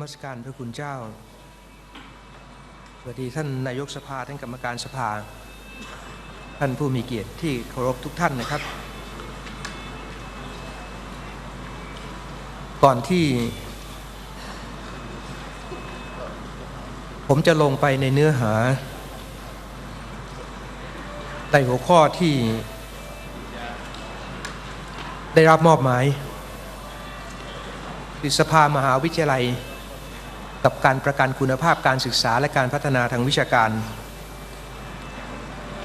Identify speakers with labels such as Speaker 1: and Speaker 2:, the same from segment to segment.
Speaker 1: มัสการพระคุณเจ้า สวัสดีท่านนายกสภาท่านกรรมการสภา ท่านผู้มีเกียรติที่เคารพทุกท่านนะครับ ก่อนที่ ผมจะลงไปในเนื้อหาในหัวข้อที่ได้รับมอบหมายคือสภามหาวิทยาลัย กับการประกันคุณภาพการศึกษาและการพัฒนาทางวิชาการ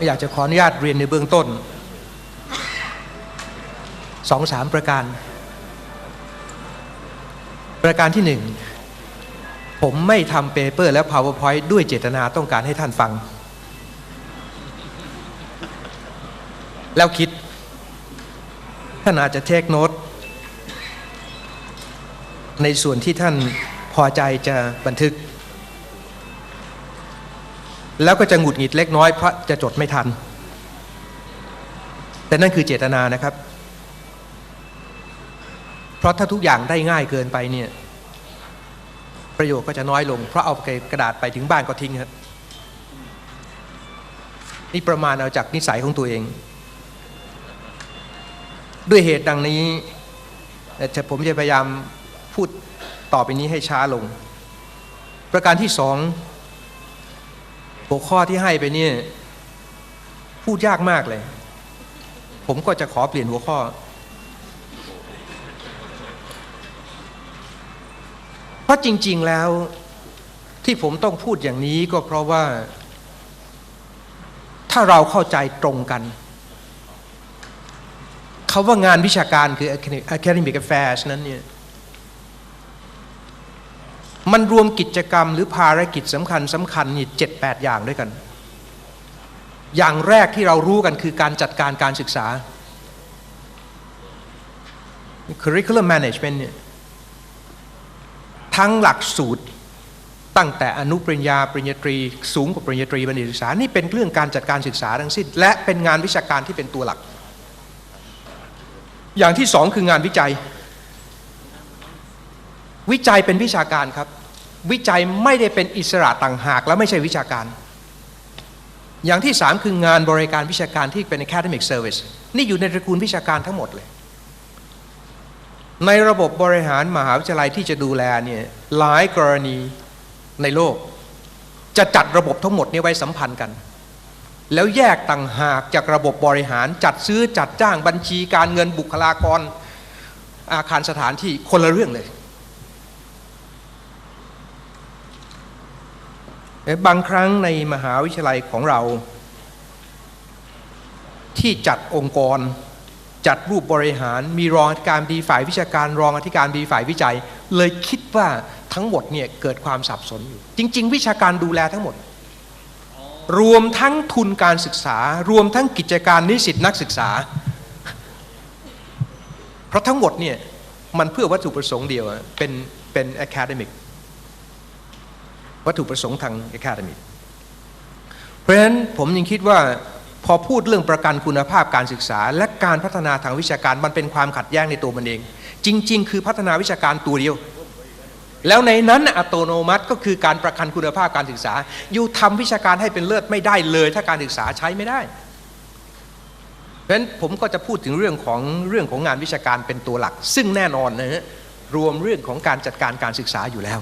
Speaker 1: อยากจะขออนุญาตเรียนในเบื้องต้นสองสามประการ ประการที่หนึ่งผมไม่ทำเปเปอร์และ PowerPoint ด้วยเจตนาต้องการให้ท่านฟัง แล้วคิด ท่านอาจจะเทคโนตในส่วนที่ท่าน พอใจจะบันทึก แล้วก็จะหงุดหงิดเล็กน้อยเพราะจะจดไม่ทัน แต่นั่นคือเจตนานะครับ เพราะถ้าทุกอย่างได้ง่ายเกินไปเนี่ยประโยชน์ก็จะน้อยลง เพราะเอากระดาษไปถึงบ้านก็ทิ้งครับนี่ประมาณเอาจากนิสัยของตัวเอง ด้วยเหตุดังนี้แต่ผมจะพยายามพูด ต่อไปนี้ให้ช้าลง ประการที่สองหัวข้อที่ให้ไปเนี่ยพูดยากมากเลย ผมก็จะขอเปลี่ยนหัวข้อ เพราะจริง ๆแล้วที่ผมต้องพูดอย่างนี้ก็เพราะว่า ถ้าเราเข้าใจตรงกันคาว่างานวิชาการคือ academic affairs นั้นเนี่ย มันรวมกิจกรรมหรือภารกิจสำคัญสำคัญนี่เจ็ดแปดอย่างด้วยกัน อย่างแรกที่เรารู้กันคือการจัดการการศึกษา curriculum management เนี่ยทั้งหลักสูตรตั้งแต่อนุปริญญาปริญญาตรี สูงกว่าปริญญาตรีบัณฑิตศึกษา นี่เป็นเรื่องการจัดการศึกษาทั้งสิ้น และเป็นงานวิชาการที่เป็นตัวหลัก อย่างที่สองคืองานวิจัย วิจัยเป็นวิชาการครับ วิจัยไม่ได้เป็นอิสระต่างหากและไม่ใช่วิชาการ อย่างที่สามคืองานบริการวิชาการที่เป็น academic service นี่อยู่ในตระกูลวิชาการทั้งหมดเลย ในระบบบริหารมหาวิทยาลัยที่จะดูแลเนี่ยหลายกรณีในโลก จะจัดระบบทั้งหมดนี้ไว้สัมพันธ์กัน แล้วแยกต่างหากจากระบบบริหารจัดซื้อจัดจ้างบัญชีการเงินบุคลากรอาคารสถานที่คนละเรื่องเลย บางครั้งในมหาวิทยาลัยของเรา ที่จัดองค์กร จัดรูปบริหารมีรองอธิการดีฝ่ายวิชาการรองอธิการดีฝ่ายวิจัย เลยคิดว่าทั้งหมดเนี่ยเกิดความสับสนอยู่ จริง ๆ วิชาการดูแลทั้งหมด รวมทั้งทุนการศึกษา รวมทั้งกิจการนิสิตนักศึกษา เพราะทั้งหมดเนี่ยมันเพื่อวัตถุประสงค์เดียวเป็นเป็น academic วัตถุประสงค์ทาง academic เพราะฉะนั้นผมยังคิดว่าพอพูดเรื่องประกันคุณภาพการศึกษา และการพัฒนาทางวิชาการมันเป็นความขัดแย้งในตัวมันเอง จริง ๆ คือพัฒนาวิชาการตัวเดียว แล้วในนั้นอัตโนมัติก็คือการประกันคุณภาพการศึกษา อยู่ทำวิชาการให้เป็นเลิศไม่ได้เลย ถ้าการศึกษาใช้ไม่ได้ เพราะฉะนั้นผมก็จะพูดถึงเรื่องของเรื่องของงานวิชาการเป็นตัวหลัก ซึ่งแน่นอนนะฮะรวมเรื่องของการจัดการการศึกษาอยู่แล้ว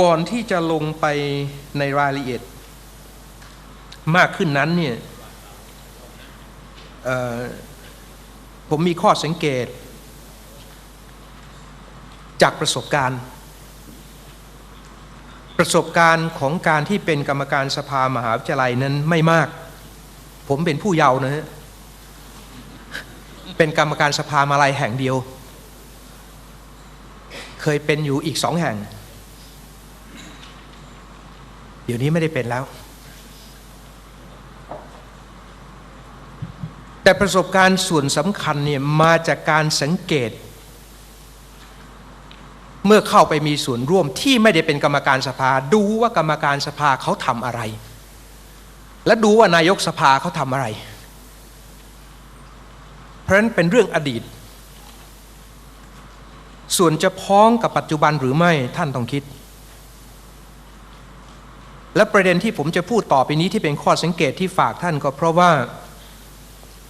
Speaker 1: ก่อนที่จะลงไปในรายละเอียด มากขึ้นนั้นเนี่ยผมมีข้อสังเกต จากประสบการณ์ ประสบการณ์ของการที่เป็นกรรมการสภามหาวิทยาลัยนั้นไม่มาก ผมเป็นผู้เยาว์นะฮะเป็นกรรมการสภามาลัยแห่งเดียว เคยเป็นอยู่อีกสองแห่ง ดี๋ยวนี้ไม่ได้เป็นแล้ว แต่ประสบการณ์ส่วนสำคัญเนี่ยมาจากการสังเกต เมื่อเข้าไปมีส่วนร่วมที่ไม่ได้เป็นกรรมการสภา ดูว่ากรรมการสภาเขาทำอะไร และดูว่านายกสภาเขาทำอะไร เพราะฉะนั้นเป็นเรื่องอดีต ส่วนจะพ้องกับปัจจุบันหรือไม่ท่านต้องคิด และประเด็นที่ผมจะพูดต่อไปนี้ที่เป็นข้อสังเกตที่ฝากท่านก็เพราะว่า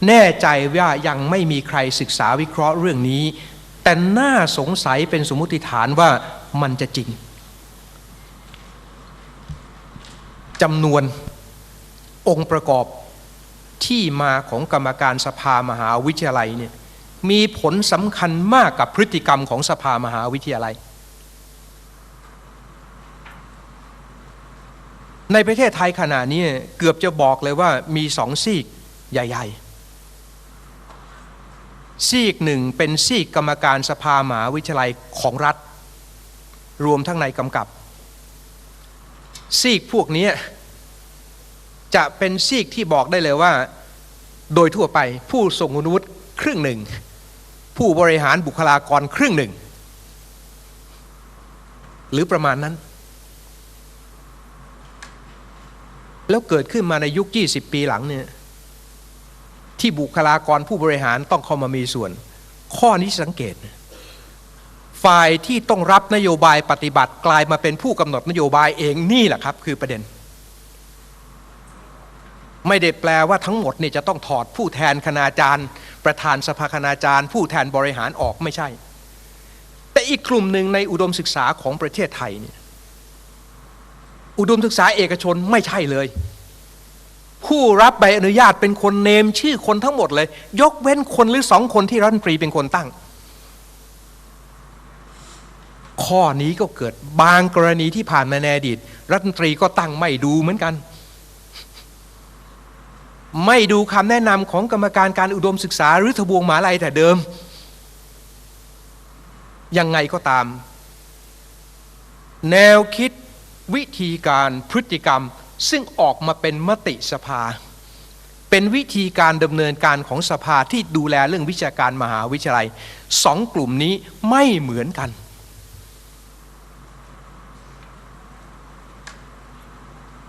Speaker 1: แน่ใจว่ายังไม่มีใครศึกษาวิเคราะห์เรื่องนี้ แต่น่าสงสัยเป็นสมมติฐานว่ามันจะจริงจำนวนองค์ประกอบที่มาของกรรมการสภามหาวิทยาลัยเนี่ยมีผลสำคัญมากกับพฤติกรรมของสภามหาวิทยาลัย ในประเทศไทยขณะนี้เกือบจะบอกเลยว่ามีสองซีกใหญ่ๆ ซีกหนึ่งเป็นซีกกรรมการสภามหาวิทยาลัยของรัฐ รวมทั้งในกำกับ ซีกพวกนี้จะเป็นซีกที่บอกได้เลยว่า โดยทั่วไปผู้ทรงคุณวุฒิครึ่งหนึ่ง ผู้บริหารบุคลากรครึ่งหนึ่ง หรือประมาณนั้น แล้วเกิดขึ้นมาในยุค 20 ปีหลังเนี่ยที่บุคลากรผู้บริหารต้องเข้ามามีส่วน ข้อนี้สังเกต ฝ่ายที่ต้องรับนโยบายปฏิบัติกลายมาเป็นผู้กำหนดนโยบายเองนี่แหละครับ คือประเด็น ไม่ได้แปลว่าทั้งหมดเนี่ยจะต้องถอดผู้แทนคณาจารย์ ประธานสภาคณาจารย์ ผู้แทนบริหารออกไม่ใช่ แต่อีกกลุ่มหนึ่งในอุดมศึกษาของประเทศไทยเนี่ย อุดมศึกษาเอกชนไม่ใช่เลย ผู้รับใบอนุญาตเป็นคนเนมชื่อคนทั้งหมดเลย ยกเว้นคนหรือสองคนที่รัฐมนตรีเป็นคนตั้ง ข้อนี้ก็เกิดบางกรณีที่ผ่านมาในอดีตรัฐมนตรีก็ตั้งไม่ดูเหมือนกัน ไม่ดูคำแนะนำของกรรมการการอุดมศึกษา หรือทบวงหมหาลัยแต่เดิม ยังไงก็ตาม แนวคิด วิธีการพฤติกรรมซึ่งออกมาเป็นมติสภา เป็นวิธีการดำเนินการของสภาที่ดูแลเรื่องวิชาการมหาวิทยาลัยสองกลุ่มนี้ไม่เหมือนกัน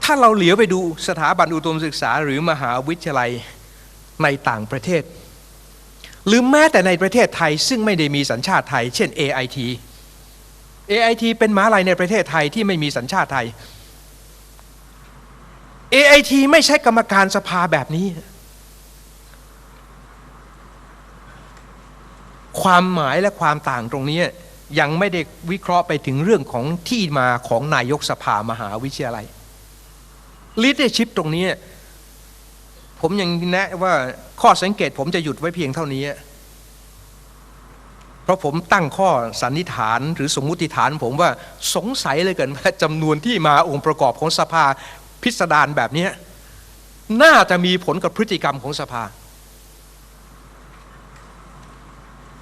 Speaker 1: ถ้าเราเหลียวไปดูสถาบันอุดมศึกษาหรือมหาวิทยาลัยในต่างประเทศ หรือแม้แต่ในประเทศไทยซึ่งไม่ได้มีสัญชาติไทย เช่น AIT AIT เป็นมหาลัยในประเทศไทยที่ไม่มีสัญชาติไทย AIT ไม่ใช่กรรมการสภาแบบนี้ ความหมายและความต่างตรงนี้ยังไม่ได้วิเคราะห์ไปถึงเรื่องของที่มาของนายกสภามหาวิทยาลัย leadership ตรงนี้ ผมยังแนะว่าข้อสังเกตผมจะหยุดไว้เพียงเท่านี้ ราะผมตั้งข้อสันนิษฐานหรือสมมุติฐาน ผมว่าสงสัยเลยเกินว่าจำนวนที่มาองค์ประกอบของสภาพิสดารแบบนี้น่าจะมีผลกับพฤติกรรมของสภา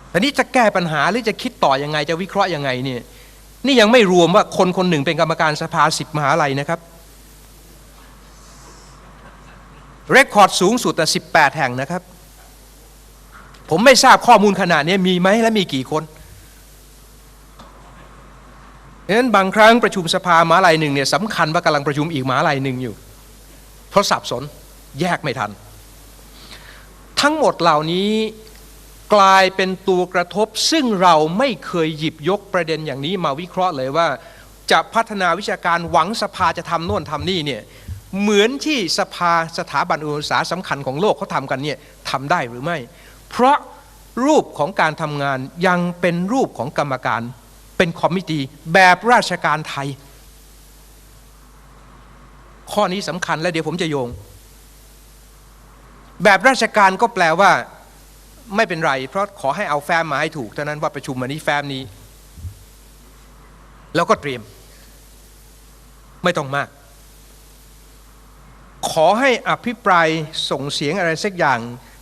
Speaker 1: แต่นี้จะแก้ปัญหาหรือจะคิดต่อยังไงจะวิเคราะห์ยังไงเนี่ยนี่ยังไม่รวมว่าคนคนหนึ่งเป็นกรรมการสภาสิบมหาลัยนะครับเรคคอร์ดสูงสุดแต่สิบแปดแห่งนะครับ ผมไม่ทราบข้อมูลขนาดนี้มีไหมและมีกี่คนดังนั้นบางครั้งประชุมสภาหมาลัยหนึ่งเนี่ยสำคัญว่ากำลังประชุมอีกหมาลัยหนึ่งอยู่ เพราะสับสนแยกไม่ทัน ทั้งหมดเหล่านี้กลายเป็นตัวกระทบ ซึ่งเราไม่เคยหยิบยกประเด็นอย่างนี้มาวิเคราะห์เลยว่า จะพัฒนาวิชาการหวังสภาจะทำโน่นทำนี่เนี่ยเหมือนที่สภาสถาบันอุตสาหสำคัญของโลกเขาทำกันเนี่ยทำได้หรือไม่ เพราะรูปของการทำงานยังเป็นรูปของกรรมการ เป็นคอมมิตี้แบบราชการไทย ข้อนี้สำคัญและเดี๋ยวผมจะโยง แบบราชการก็แปลว่าไม่เป็นไร เพราะขอให้เอาแฟ้มมาให้ถูกเท่านั้นว่าประชุมวันนี้แฟ้มนี้ แล้วก็เตรียม ไม่ต้องมาก ขอให้อภิปรายส่งเสียงอะไรสักอย่าง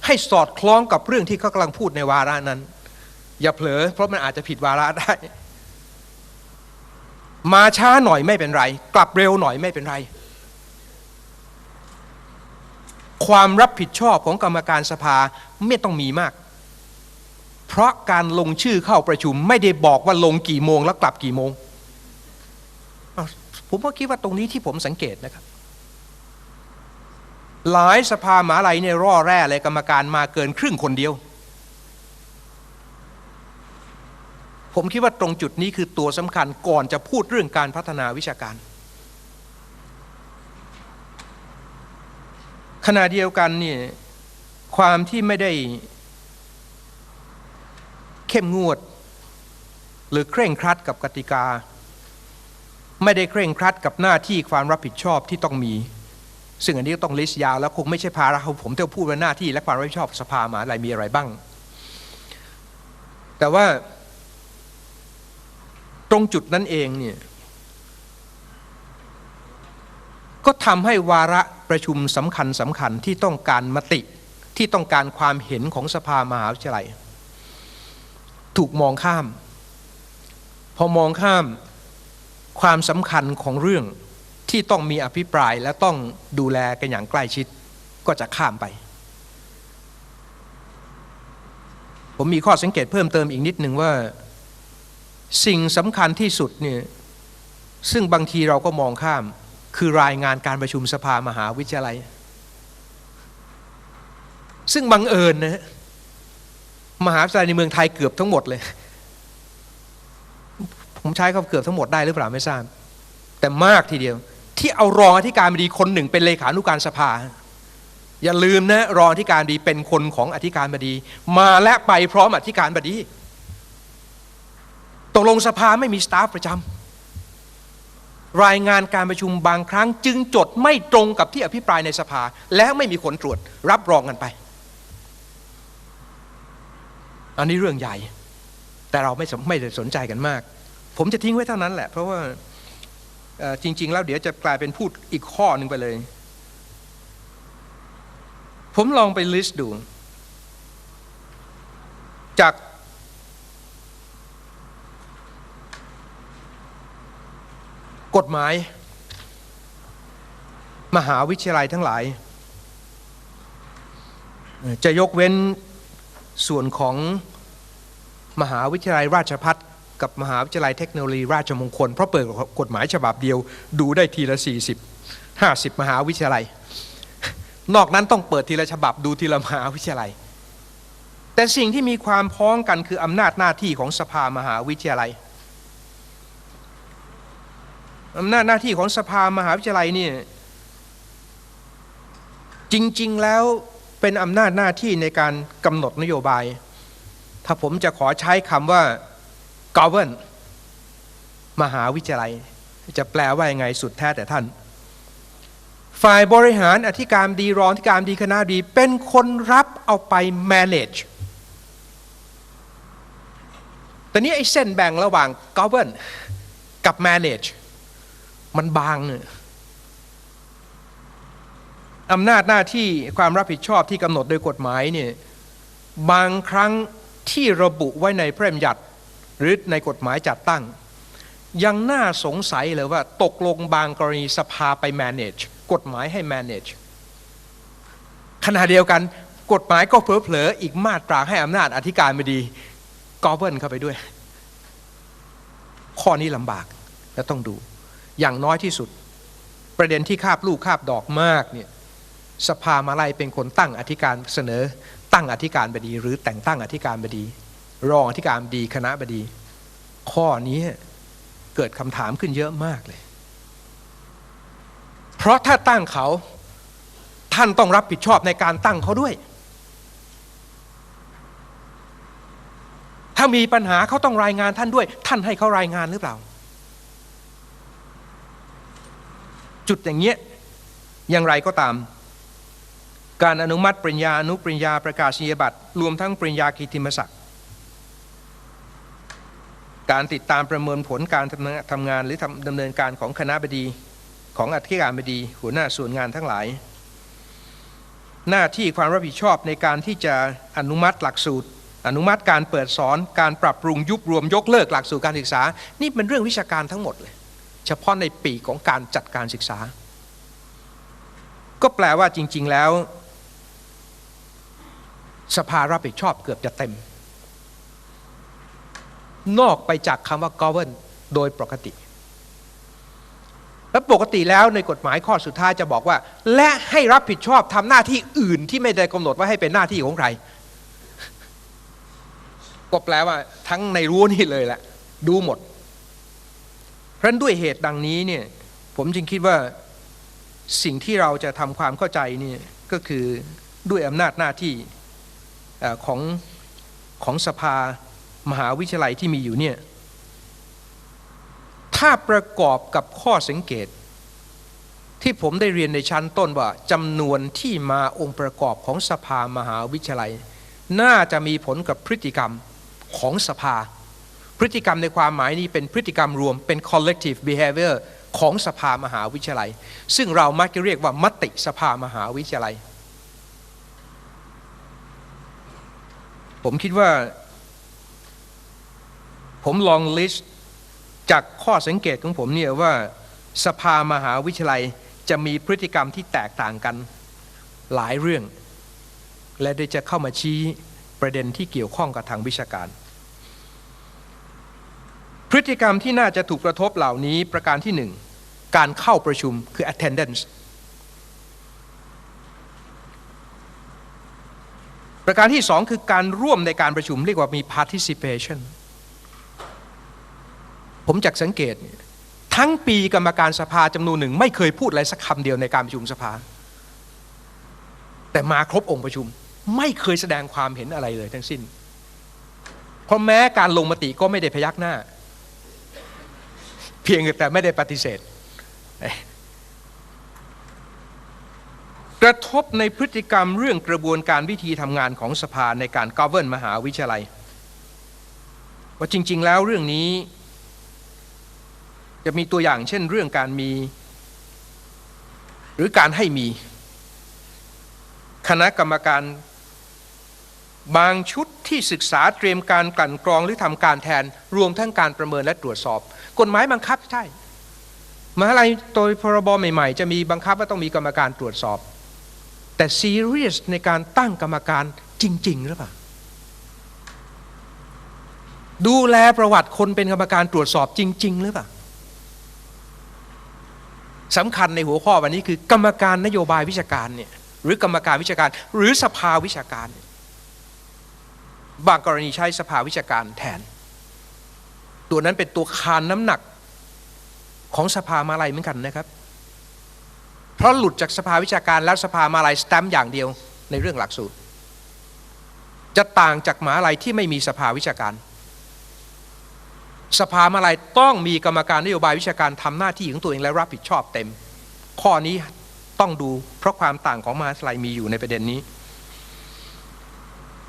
Speaker 1: ให้สอดคล้องกับเรื่องที่เขากำลังพูดในวาระนั้น อย่าเผลอ เพราะมันอาจจะผิดวาระได้ มาช้าหน่อยไม่เป็นไร กลับเร็วหน่อยไม่เป็นไร ความรับผิดชอบของกรรมการสภาไม่ต้องมีมาก เพราะการลงชื่อเข้าประชุมไม่ได้บอกว่าลงกี่โมงแล้วกลับกี่โมงผมก็คิดว่าตรงนี้ที่ผมสังเกตนะครับ หลายสภาหมาลัยเนี่ยร่อแร่เลยกรรมการมาเกินครึ่งคนเดียว ผมคิดว่าตรงจุดนี้คือตัวสำคัญก่อนจะพูดเรื่องการพัฒนาวิชาการ ขณะเดียวกันเนี่ยความที่ไม่ได้เข้มงวด หรือเคร่งครัดกับกติกา ไม่ได้เคร่งครัดกับหน้าที่ความรับผิดชอบที่ต้องมี ซึ่งอันนี้ก็ต้องลิสต์ยาวแล้วคงไม่ใช่ภาระของผมที่จะพูดว่าหน้าที่และความรับผิดชอบสภามาอะไรมีอะไรบ้าง แต่ว่า ตรงจุดนั้นเองเนี่ยก็ทำให้วาระประชุมสำคัญสำคัญที่ต้องการมติที่ต้องการความเห็นของสภามหาวิทยาลัย ถูกมองข้าม พอมองข้ามความสำคัญของเรื่อง ที่ต้องมีอภิปรายและต้องดูแลกันอย่างใกล้ชิดก็จะข้ามไป ผมมีข้อสังเกตเพิ่มเติมอีกนิดหนึ่งว่า สิ่งสำคัญที่สุดเนี่ยซึ่งบางทีเราก็มองข้ามคือรายงานการประชุมสภามหาวิทยาลัย ซึ่งบังเอิญนะฮะมหาวิทยาลัยในเมืองไทยเกือบทั้งหมดเลย ผมใช้คำเกือบทั้งหมดได้หรือเปล่าไม่ทราบ แต่มากทีเดียว ที่เอารองอธิการบดีคนหนึ่งเป็นเลขานุการสภา อย่าลืมนะรองอธิการบดีเป็นคนของอธิการบดี มาและไปพร้อมอธิการบดีตกลงสภาไม่มีสตาฟประจำรายงานการประชุมบางครั้ง จึงจดไม่ตรงกับที่อภิปรายในสภา แล้วไม่มีคนตรวจรับรองกันไป อันนี้เรื่องใหญ่ แต่เราไม่สนไม่ได้สนใจกันมาก ผมจะทิ้งไว้เท่านั้นแหละ เพราะว่า จริง ๆ แล้วเดี๋ยวจะกลายเป็นพูดอีกข้อหนึ่งไปเลย ผมลองไปลิสต์ดู จากกฎหมาย มหาวิทยาลัยทั้งหลาย จะยกเว้นส่วนของมหาวิทยาลัยราชพัฒ กับมหาวิทยาลัยเทคโนโลยีราชมงคล เพราะเปิดกฎหมายฉบับเดียว ดูได้ทีละ 40 50 มหาวิทยาลัย นอกนั้นต้องเปิดทีละฉบับดูทีละมหาวิทยาลัย แต่สิ่งที่มีความพ้องกันคืออำนาจหน้าที่ของสภามหาวิทยาลัยอำนาจหน้าที่ของสภามหาวิทยาลัยเนี่ยจริง ๆ แล้วเป็นอำนาจหน้าที่ในการกำหนดนโยบาย ถ้าผมจะขอใช้คำว่า govern มหาวิทยาลัย จะแปลว่ายังไงสุดแท้แต่ท่าน ฝ่ายบริหารอธิการดีรองอธิการดีคณะดี เป็นคนรับเอาไป manage แต่นี้ไอ้เส้นแบ่งระหว่าง govern กับ manage มันบางเนี่ยอำนาจหน้าที่ความรับผิดชอบที่กำหนดโดยกฎหมายเนี่ยบางครั้งที่ระบุไว้ในพระบัญญัติ หรือในกฎหมายจัดตั้ง ยังน่าสงสัยเลยว่าตกลงบางกรณีสภาไป manage กฎหมายให้ manage ขณะเดียวกันกฎหมายก็เผลอๆอีกมาตราให้อำนาจอธิการบดี govern เข้าไปด้วย ข้อนี้ลำบากและต้องดู อย่างน้อยที่สุด ประเด็นที่คาบลูกคาบดอกมากเนี่ยสภามาลัยเป็นคนตั้งอธิการเสนอ ตั้งอธิการบดี หรือแต่งตั้งอธิการบดี รองอธิการบดีคณะบดี ข้อนี้เกิดคำถามขึ้นเยอะมากเลย เพราะถ้าตั้งเขาท่านต้องรับผิดชอบในการตั้งเขาด้วย ถ้ามีปัญหาเขาต้องรายงานท่านด้วย ท่านให้เขารายงานหรือเปล่า จุดอย่างเงี้ยอย่างไรก็ตาม การอนุมัติปริญญาอนุปริญญาประกาศนียบัตรรวมทั้งปริญญากิติมศักดิ การติดตามประเมินผลการทำงานหรือดำเนินการของคณะบดีของอธิการบดีหัวหน้าส่วนงานทั้งหลาย หน้าที่ความรับผิดชอบในการที่จะอนุมัติหลักสูตร อนุมัติการเปิดสอนการปรับปรุงยุบรวมยกเลิกหลักสูตรการศึกษา นี่เป็นเรื่องวิชาการทั้งหมดเลย เฉพาะในปีของการจัดการศึกษา ก็แปลว่าจริง ๆแล้ว สภารับผิดชอบเกือบจะเต็ม นอกไปจากคำว่า govern โดยปกติ และปกติแล้วในกฎหมายข้อสุดท้ายจะบอกว่า และให้รับผิดชอบทำหน้าที่อื่นที่ไม่ได้กำหนดว่าให้เป็นหน้าที่ของใคร ก็แปลว่า ทั้งในรั้วนี่เลยแหละ ดูหมดเพราะนั้นด้วยเหตุดังนี้เนี่ย ผมจึงคิดว่าสิ่งที่เราจะทำความเข้าใจเนี่ยก็คือด้วยอำนาจหน้าที่ของของสภา มหาวิทยาลัยที่มีอยู่เนี่ย ถ้าประกอบกับข้อสังเกต ที่ผมได้เรียนในชั้นต้นว่าจำนวนที่มาองค์ประกอบของสภามหาวิทยาลัย น่าจะมีผลกับพฤติกรรมของสภา พฤติกรรมในความหมายนี้เป็นพฤติกรรมรวมเป็น collective behavior ของสภามหาวิทยาลัย ซึ่งเรามักจะเรียกว่ามติสภามหาวิทยาลัย ผมคิดว่า ผมลองลิสต์จากข้อสังเกตของผมเนี่ยว่าสภามหาวิทยาลัยจะมีพฤติกรรมที่แตกต่างกันหลายเรื่อง และได้จะเข้ามาชี้ประเด็นที่เกี่ยวข้องกับทางวิชาการ พฤติกรรมที่น่าจะถูกกระทบเหล่านี้ประการที่หนึ่งการเข้าประชุมคือ attendance ประการที่สองคือการร่วมในการประชุมเรียกว่ามี participation ผมจักสังเกต ทั้งปีกรรมการสภาจำนวนหนึ่ง ไม่เคยพูดอะไรสักคำเดียวในการประชุมสภา แต่มาครบองค์ประชุม ไม่เคยแสดงความเห็นอะไรเลยทั้งสิ้น เพราะแม้การลงมติก็ไม่ได้พยักหน้า เพียงแต่ไม่ได้ปฏิเสธ กระทบในพฤติกรรมเรื่องกระบวนการวิธีทำงานของสภาในการ govern มหาวิทยาลัยว่าจริง ๆ แล้วเรื่องนี้ จะมีตัวอย่างเช่นเรื่องการมี หรือการให้มี คณะกรรมการบางชุดที่ศึกษาเตรียมการกลั่นกรองหรือทำการแทน รวมทั้งการประเมินและตรวจสอบ กฎหมายบังคับใช่มหาลัยโดยพรบใหม่ๆ จะมีบังคับว่าต้องมีกรรมการตรวจสอบ แต่ซีเรียสในการตั้งกรรมการจริง ๆ หรือเปล่า ดูแลประวัติคนเป็นกรรมการตรวจสอบจริง ๆ หรือเปล่า สำคัญในหัวข้อวันนี้คือกรรมการนโยบายวิชาการเนี่ยหรือกรรมการวิชาการ หรือสภาวิชาการ บางกรณีใช้สภาวิชาการแทน ตัวนั้นเป็นตัวคานน้ำหนักของสภามาลัยเหมือนกันนะครับ เพราะหลุดจากสภาวิชาการแล้วสภามาลัยสแตมป์อย่างเดียวในเรื่องหลักสูตร จะต่างจากมหาลัยที่ไม่มีสภาวิชาการ สภามาลัยต้องมีกรรมการนโยบายวิชาการทำหน้าที่ของตัวเองและรับผิดชอบเต็ม ข้อนี้ต้องดูเพราะความต่างของมหาลัยมีอยู่ในประเด็นนี้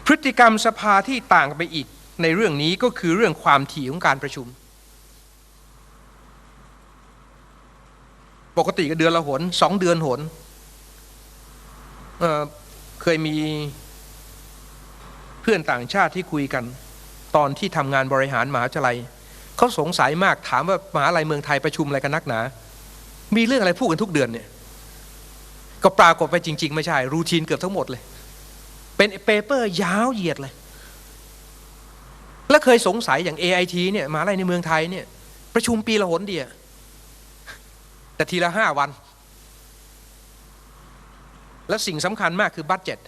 Speaker 1: พฤติกรรมสภาที่ต่างไปอีกในเรื่องนี้ก็คือเรื่องความถี่ของการประชุม ปกติก็เดือนละหนสองเดือนหนเเคยมีเพื่อนต่างชาติที่คุยกัน ตอนที่ทำงานบริหารมหาวิทยาลัย เขาสงสัยมากถามว่ามหาลัยเมืองไทยประชุมอะไรกันนักหนา มีเรื่องอะไรพูดกันทุกเดือนเนี่ย ก็ปรากฏไปจริง ๆ ไม่ใช่ รูทีนเกือบทั้งหมดเลย เป็นเปเปอร์ยาวเหยียดเลย และเคยสงสัยอย่าง AIT เนี่ยมหาลัยในเมืองไทยเนี่ย ประชุมปีละหนเดียวแต่ทีละห้าวัน และสิ่งสำคัญมากคือบัตเจ็ต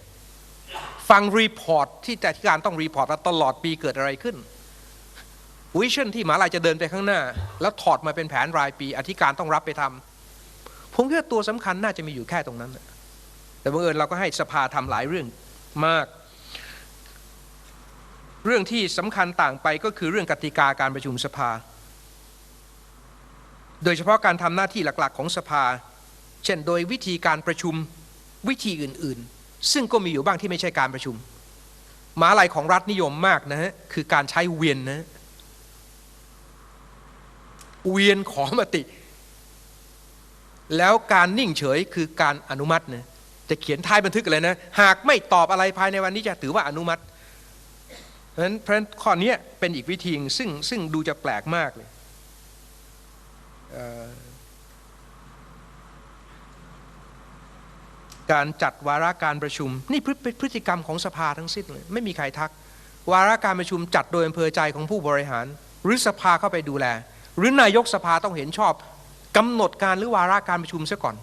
Speaker 1: ฟังรีพอร์ตที่แต่ที่การต้องรีพอร์ตตลอดปีเกิดอะไรขึ้น วิชั่นที่หมหาลัยจะเดินไปข้างหน้า แล้วถอดมาเป็นแผนรายปี อธิการต้องรับไปทำผมคิดว่าตัวสำคัญน่าจะมีอยู่แค่ตรงนั้น แต่บังเอิญเราก็ให้สภาทำหลายเรื่องมาก เรื่องที่สำคัญต่างไปก็คือเรื่องกติกาการประชุมสภา โดยเฉพาะการทำหน้าที่หลักๆ ของสภา เช่น โดยวิธีการประชุมวิธีอื่นๆ ซึ่งก็มีอยู่บ้างที่ไม่ใช่การประชุมมหาลัยของรัฐนิยมมากนะฮะคือการใช้เวียนนะ เวียนขอมติ แล้วการนิ่งเฉยคือการอนุมัตินะจะเขียนท้ายบันทึกอะไรนะ หากไม่ตอบอะไรภายในวันนี้จะถือว่าอนุมัติเพราะฉะนั้นเพราะข้อนี้เป็นอีกวิธีซึ่งซึ่งดูจะแปลกมากเลยการจัดวาระการประชุม นี่เป็นพฤติกรรมของสภาทั้งสิ้นเลยไม่มีใครทัก วาระการประชุมจัดโดยอำเภอใจของผู้บริหาร หรือสภาเข้าไปดูแล หรือนายกสภาต้องเห็นชอบกำหนดการหรือวาระการประชุมซะก่อน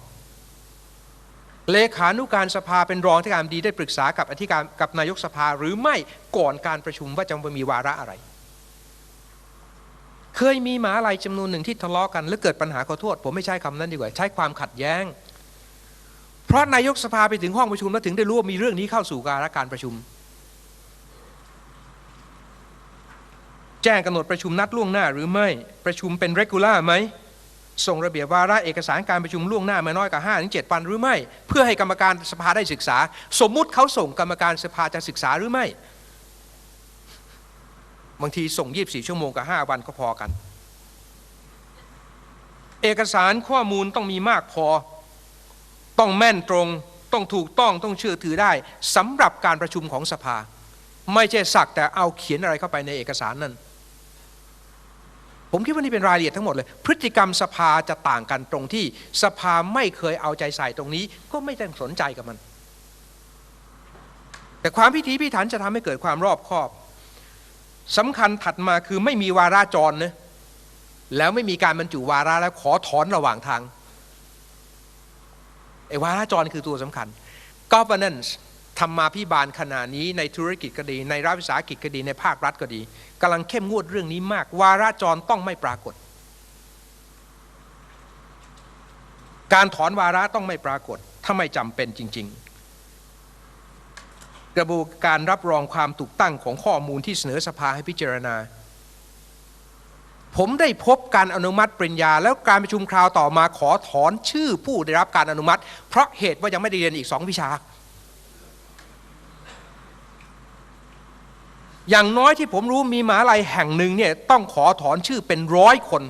Speaker 1: เลขานุการสภาเป็นรองที่การดีได้ปรึกษากับอธิการกับนายกสภาหรือไม่ก่อนการประชุมว่าจะมีวาระอะไร เคยมีหมาอะไรจำนวนหนึ่งที่ทะเลาะกันแล้วเกิดปัญหาขอโทษ ผมไม่ใช้คำนั้นดีกว่า ใช้ความขัดแย้ง เพราะนายกสภาไปถึงห้องประชุมแล้วถึงได้รู้ว่ามีเรื่องนี้เข้าสู่การการประชุม แจ้งกำหนดประชุมนัดล่วงหน้าหรือไม่ประชุมเป็น regular ไหมส่งระเบียบวาระเอกสารการประชุมล่วงหน้ามาน้อยกว่า5ถึง7วันหรือไม่ เพื่อให้กรรมการสภาได้ศึกษา สมมุติเขาส่งกรรมการสภาจะศึกษาหรือไม่ บางทีส่ง 24 ชั่วโมงกับ 5 วันก็พอกัน เอกสารข้อมูลต้องมีมากพอ ต้องแม่นตรง ต้องถูกต้องต้องเชื่อถือได้สำหรับการประชุมของสภา ไม่ใช่สักแต่เอาเขียนอะไรเข้าไปในเอกสารนั้น ผมคิดว่านี่เป็นรายละเอียดทั้งหมดเลย พฤติกรรมสภาจะต่างกันตรงที่สภาไม่เคยเอาใจใส่ตรงนี้ ก็ไม่ต้องสนใจกับมัน แต่ความพิถีพิถันจะทำให้เกิดความรอบคอบสำคัญถัดมาคือไม่มีวาระจรนะแล้วไม่มีการบรรจุวาระแล้วขอถอนระหว่างทางไอ้วาระจรคือตัวสำคัญ governance ธรรมาพิบาลขณะนี้ในธุรกิจก็ดี ในรัฐวิสาหกิจก็ดีในภาครัฐก็ดีกำลังเข้มงวดเรื่องนี้มาก วาระจรต้องไม่ปรากฏ การถอนวาระต้องไม่ปรากฏ ถ้าไม่จำเป็นจริง ๆ กระบวนการรับรองความถูกตั้งของข้อมูลที่เสนอสภาให้พิจารณา ผมได้พบการอนุมัติปริญญา แล้วการประชุมคราวต่อมาขอถอนชื่อผู้ได้รับการอนุมัติ เพราะเหตุว่ายังไม่ได้เรียนอีกสองวิชา อย่างน้อยที่ผมรู้มีมหาลัยแห่งหนึ่งเนี่ยต้องขอถอนชื่อเป็นร้อยคน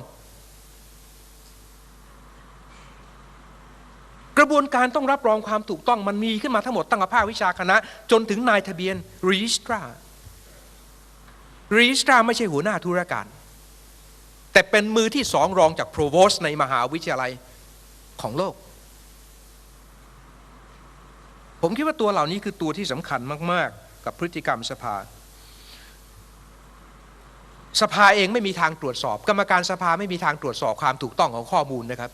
Speaker 1: กระบวนการต้องรับรองความถูกต้องมันมีขึ้นมาทั้งหมดตั้งแต่ภาควิชาคณะ จนถึงนายทะเบียนรีสตรารีสตราไม่ใช่หัวหน้าธุรการ แต่เป็นมือที่สองรองจากโปรโวสในมหาวิทยาลัยของโลก ผมคิดว่าตัวเหล่านี้คือตัวที่สำคัญมาก ๆ กับพฤติกรรมสภา สภาเองไม่มีทางตรวจสอบ กรรมการสภาไม่มีทางตรวจสอบความถูกต้องของข้อมูลนะครับ